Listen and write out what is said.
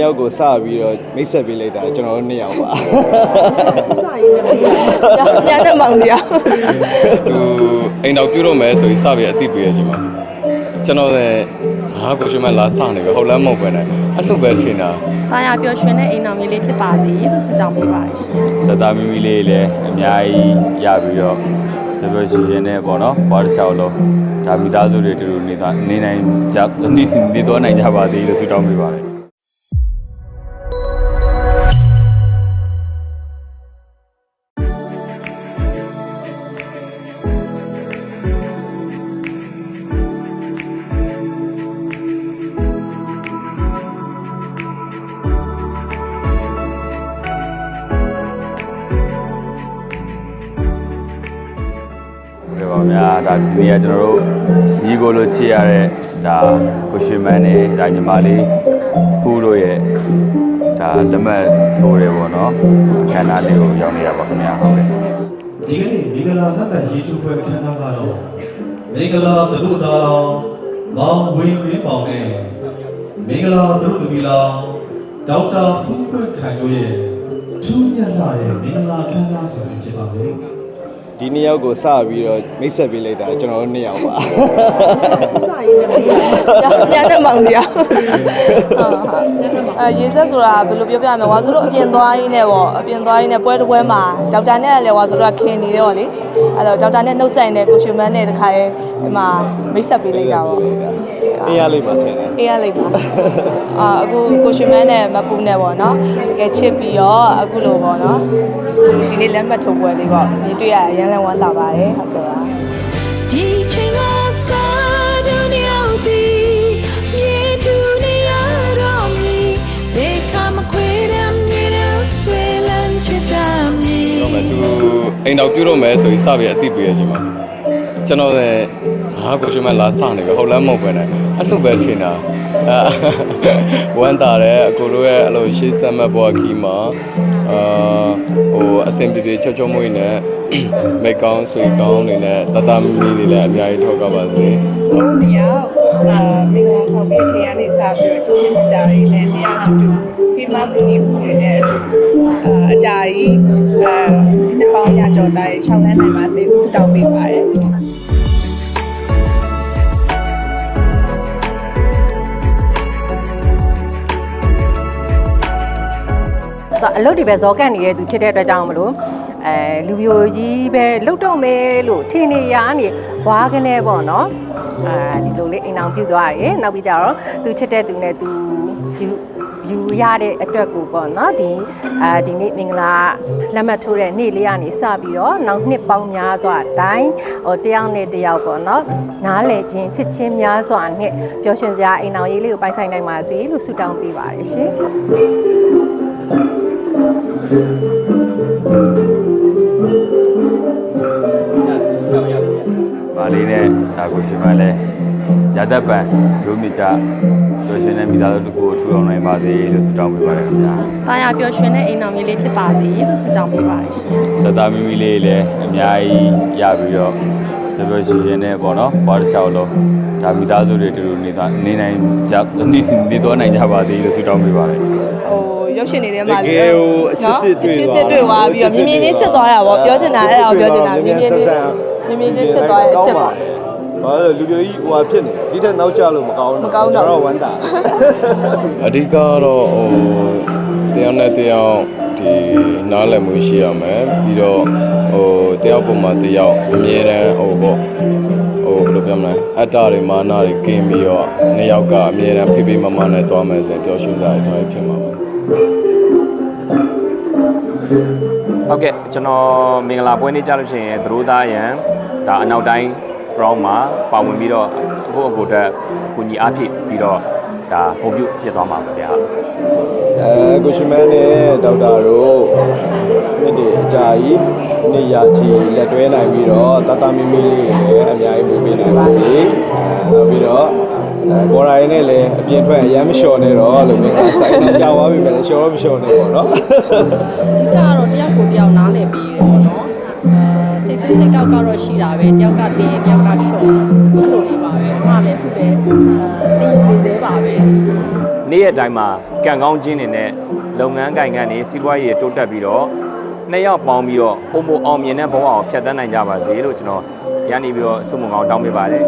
ယောက်ကိုစပြီးတော့မိတ်ဆက်ပေးလိုက်တာကျွန်တော်တို့နှစ်ယောက်ပါညနေမောင်တရားသူအိမ်တော်ပြုတ်မယ်ဆိုပြီးစပြီးအသိပေးရခြင်းမှာကျွန်တော်လည်းဟာကိုရှင်မလာစနေပဲဟုတ်လားမဟုတ်ပဲနဲ့အဲ့လိုပဲထင်တာတာယာပျော်ရွှင်တဲ့အိမ်တော်ကြီးလေးဖြစ်ပါစေလို့ဆုတောင်းပေးပါရရှင်တသားမီမီလေးလည်းအများကြီးရပြီးတော့ပြောပြောရှိရှိနဲ့ပေါ့နော်ဘာတစ်လျှောက်လုံးဒါမိသားစုတွေတူတူနေသွားနေနိုင်ကြနေနေသွားနိုင်ကြပါသေးလို့ဆုတောင်းပေးပါတယ် တ်ကဲ့ပါဗျာဒါဒီနေ့ကကျွန်တော်တို့ညီကိုလိုချစ်ရတဲ့ဒါကိုရှင်မန်းနဲ့ဒါညီမလေးဖူးတို့ရဲ့ဒါလက်မှတ်ထိုးတယ်ပေါ့နော်အခမ်းအနားလေးကိုရောက်နေရပါခင်ဗျာဟုတ်ကဲ့ဒီကနေ့မင်္ဂလာလက်ပတ်ရေးထိုးပွဲအခမ်းအနားကတော့မင်္ဂလာသတို့သားတော်မောင်ဝင်းဝင်းပေါင်နဲ့မင်္ဂလာသတို့သမီးလောင်ဒေါက်တာဖူးပွင့်ခိုင်တို့ရဲ့ထူးမြတ်လာတဲ့မင်္ဂလာအခမ်းအနားစီစဉ်ဖြစ်ပါမယ် ဒီနှစ်ယောက်ကိုစပြီးတော့မိတ်ဆက်ပေးလိုက်တာကျွန်တော်တို့နှစ်ယောက်ပါညနေမောင်တရားဟုတ်ဟာအဲရေးဆက်ဆိုတာဘယ်လိုပြောပြရမလဲဝါဆိုတော့အပြင်သွားရင်းနဲ့ပေါ့အပြင်သွားရင်းနဲ့ပွဲတစ်ပွဲမှာဒေါက်တာနဲ့လည်းဝါဆိုတော့ခင်နေတော့လေအဲ့တော့ဒေါက်တာနဲ့နှုတ်ဆက်နေတဲ့ကိုရှင်မန်းနဲ့တခါရဲဒီမှာမိတ်ဆက်ပေးလိုက်တာပေါ့ အေးရလေးမှထင်တယ်အေးရလိုက်ပါအာအခုကိုရှင်မန်းနဲ့မပူနဲ့ပေါ့နော်တကယ်ချစ်ပြီးတော့အခုလိုပေါ့နော်ဒီနေ့လက်မှတ်ထုတ်ပွဲလေးပေါ့မြင်တွေ့ရရရန်လန်းဝမ်းလာပါတယ်ဟုတ်ကဲ့ပါဒီချိန်ကစားကြနေအောင်ဒီမြေတူနေရတော့မီဒေခမခွေရမြေတော့ဆွေလန်းချစ်တာမီတော့မဲ့သူအိမ်တော်ပြုတ်မယ်ဆိုပြီးစပြီးအသိပေးရခြင်းမှာကျွန်တော်လည်း ဟာကိုရှင်မလာစနေပဲဟုတ်လားမဟုတ်ပဲနဲ့အဲ့လိုပဲထင်တာအဲဝမ်းတာတယ်အကိုတို့ရဲ့အဲ့လိုရှေးဆက်မဲ့ဘွားခီမှာအာဟိုအစင်ပြေပြေချောချောမွေးနဲ့မိတ်ကောင်းဆွေကောင်းနေနဲ့တတမီမီတွေလည်းအများကြီးထောက်ကပါစေတို့တယောက်အာမင်္ဂလာဆောင်ပြီးချိန်ကနေစပြီးတော့ချစ်ချင်းမြတ်တာတွေနဲ့တရားအတူဒီမှာပူနေမှုတွေနဲ့အတူအာအကြာကြီးအာဒီနှစ်ပေါင်းရကြော်တိုင်းရှောင်းလန်းနိုင်ပါစေလို့ဆုတောင်းပေးပါတယ် သူအလုပ်တွေပဲဇောကန့်နေတဲ့သူဖြစ်တဲ့အတွက်ကြောင့်မလို့အဲလူပြိုကြီးပဲလုတ်တော့မယ်လို့ထင်နေရနေဝါကနေပေါ့နော်အဲဒီလိုလေးအိမ်အောင်ပြုတ်သွားတယ်နောက်ပြီးကြတော့သူချစ်တဲ့သူနဲ့သူယူယူရတဲ့အတွက်ကိုပေါ့နော်ဒီအဲဒီနေ့မင်္ဂလာလက်မှတ်ထိုးတဲ့နေ့လေးကနေစပြီးတော့နောက်နှစ်ပေါင်းများစွာအတိုင်းဟိုတယောက်နဲ့တယောက်ပေါ့နော်နားလည်ခြင်းချစ်ချင်းများစွာနဲ့ပျော်ရွှင်စရာအိမ်အောင်ရေးလေးကိုပိုင်ဆိုင်နိုင်ပါစေလို့ဆုတောင်းပေးပါတယ်ရှင် ပါလေးနဲ့ဒါကိုရှင်မန်းလည်းရတတ်ပံဂျိုးမြကြပြောရှင်တဲ့မိသားစုတစ်ခုကိုထူအောင်နိုင်ပါသေးလို့ဆုတောင်းပေးပါတယ်ခင်ဗျာတာယာပျော်ရွှင်တဲ့အိမ်တော်ကြီးလေးဖြစ်ပါစေလို့ဆုတောင်းပေးပါရရှင်တသားမီမီလေးလည်းအများကြီးရပြီးတော့ပြောပြောရှိရှိနဲ့ပေါ့နော်ဘာတစ်လျှောက်လုံး ဒါမိသားစုတွေတူတူနေသွားနေနိုင်ကြနေနေသွားနိုင်ကြပါသေးလို့ဆုတောင်းပေးပါတယ်ဟိုရုပ်ရှင်နေတဲ့မှာတကယ်ဟိုအချစ်စစ်တွေ့အချစ်စစ်တွေ့သွားပြီးတော့မြင်မြင်ချင်းချစ်သွားတာပေါ့ပြောချင်တာအဲ့ဒါကိုပြောချင်တာမြင်မြင်ချင်းမြင်မြင်ချင်းချစ်သွားတဲ့အချစ်ပေါ့ဘာလို့လူပြိုကြီးဟိုဟာဖြစ်နေဒီထက်နောက်ကျလို့မကောင်းဘူးမကောင်းတော့ကျွန်တော်ဝမ်းတာအဓိကတော့ဟိုတယောက်နဲ့တယောက်ဒီနားလည်မှုရှိရမယ်ပြီးတော့ဟိုတယောက်ပုံမှာတယောက်အမြဲတမ်းဟိုပေါ့ဟိုဘယ်လို ပြောမလဲအတ္တတွေမာနတွေကင်းပြီးတော့နှစ်ယောက်ကအမြဲတမ်းဖိဖိမမနဲ့တွားမယ်ဆိုရင်ပျော်ရွှင်ကြတဲ့တွားဖြစ်မှာပါဟုတ်ကဲ့ကျွန်တော်မင်္ဂလာပွဲနေ့ကြလို့ရှိရင်သရိုးသားရန်ဒါအနောက်တိုင်း round မှာပါဝင်ပြီးတော့အခုအကိုတက်ကိုညီအားဖြည့်ပြီးတော့ ဒါပုံပြုဖြစ်သွားမှာပါဗျာအဲကိုရှင်မန်းနဲ့ဒေါက်တာတို့နေ့ဒီအကြာကြီးနေ့ရချီလက်တွဲနိုင်ပြီးတော့တတမီမီလေးလည်းအများကြီးပြင်ပေးနိုင်ပါစေအဲနောက်ပြီးတော့အဲကိုရိုင်းနဲ့လည်းအပြင်ထွက်အရမ်းမလျှော်နဲ့တော့လို့မျိုးဆိုင်တော့ကြာသွားပြီပဲလျှော်တော့မလျှော်နဲ့ပေါ့နော်အဓိကတော့တယောက်ကိုတယောက်နားလည်ပြီးတယ်ပေါ့နော်အဲ စိတ်ဆွေးစိတ်ကောက်ကတော့ရှိတာပဲတယောက်ကတင်းတယောက်ကရှော့အဲ့လိုလေးပါပဲအမလည်းခုလည်းအဲတရုပ်လေးသေးပါပဲနနေ့ရက်တိုင်းမှာကံကောင်းခြင်းတွေနဲ့လုပ်ငန်းကိုင်ငန်းတွေစီးပွားရေးတိုးတက်ပြီးတော့နှစ်ယောက်ပေါင်းပြီးတော့ပုံမအောင်မြင်တဲ့ဘဝကိုဖြတ်သန်းနိုင်ကြပါစေလို့ကျွန်တော်ရန်နေပြီးတော့ဆုမွန်ကောင်းတောင်းပေးပါတယ်